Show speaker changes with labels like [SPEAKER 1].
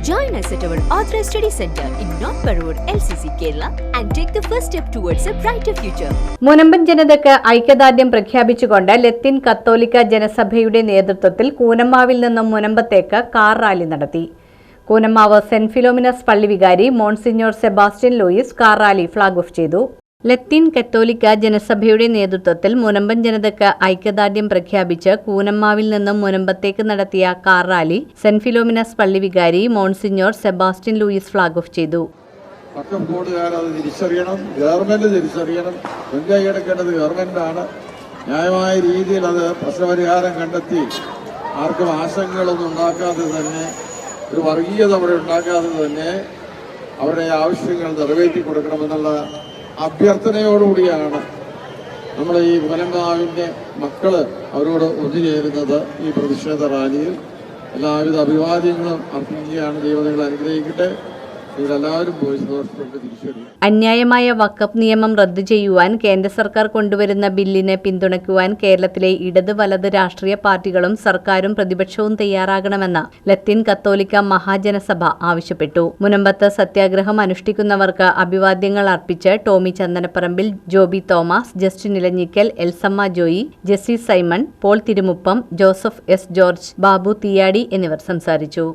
[SPEAKER 1] Join us at our Authorized Study Center in North Parur, LCC, Kerala, and take the first step towards a brighter future.
[SPEAKER 2] മുനമ്പൻ ജനതയ്ക്ക് ഐക്യദാർഢ്യം പ്രഖ്യാപിച്ചുകൊണ്ട് ലത്തിൻ കത്തോലിക്ക ജനസഭയുടെ നേതൃത്വത്തിൽ കൂനമ്മാവിൽ നിന്നും മുനമ്പത്തേക്ക് car rally നടത്തി Koonammavu saint Philomena's പള്ളി വികാരി monsignor Sebastian Louis car rally flag off ചെയ്തു ലത്തീൻ കത്തോലിക്ക ജനസഭയുടെ നേതൃത്വത്തിൽ മുനമ്പൻ ജനതയ്ക്ക് ഐക്യദാർഢ്യം പ്രഖ്യാപിച്ച് കൂനമ്മാവിൽ നിന്നും മുനമ്പത്തേക്ക് നടത്തിയ കാർ റാലി സെന്റ് ഫിലോമിനസ് പള്ളി വികാരി monsignor Sebastian Louis flag off ചെയ്തു.
[SPEAKER 3] പക്കം കോടുകാർ അത് തിരിച്ചറിയണം. ഗവൺമെന്റ് തിരിച്ചറിയണം. മുൻകൈ എടുക്കേണ്ടത് ഗവൺമെന്റാണ് ന്യായമായ രീതിയിൽ അത് പ്രശ്നപരിഹാരം കണ്ടെത്തി ആർക്കും ആശങ്കകളൊന്നും ഉണ്ടാക്കാതെ തന്നെ ഒരു വർഗീയത അവിടെ ഉണ്ടാക്കാതെ തന്നെ അവരുടെ ആവശ്യങ്ങൾ നിറവേറ്റി കൊടുക്കണമെന്നുള്ള അഭ്യർത്ഥനയോടുകൂടിയാണ് നമ്മൾ ഈ മുലങ്കാവിന്റെ മക്കൾ അവരോട് ഒത്തുചേരുന്നത് ഈ പ്രതിഷേധ റാലിയിൽ. എല്ലാവിധ അഭിവാദ്യങ്ങളും അർപ്പിക്കുകയാണ് ദൈവം അനുഗ്രഹിക്കട്ടെ.
[SPEAKER 2] അന്യായമായ വക്കപ്പ് നിയമം റദ്ദു ചെയ്യുവാൻ കേന്ദ്ര സർക്കാർ കൊണ്ടുവരുന്ന ബില്ലിനെ പിന്തുണയ്ക്കുവാൻ കേരളത്തിലെ ഇടത് വലത് രാഷ്ട്രീയ പാർട്ടികളും സർക്കാരും പ്രതിപക്ഷവും തയ്യാറാകണമെന്ന് ലത്തീൻ കത്തോലിക്ക മഹാജനസഭ ആവശ്യപ്പെട്ടു. മുനമ്പത്ത് സത്യാഗ്രഹം അനുഷ്ഠിക്കുന്നവർക്ക് അഭിവാദ്യങ്ങൾ അർപ്പിച്ച് Tommy Chandanaparambil Joby Thomas Justin Elanjikkal Elsamma Joy Jessy Simon Paul Thirumuppam Joseph S George Babu Thiyadi എന്നിവർ സംസാരിച്ചു.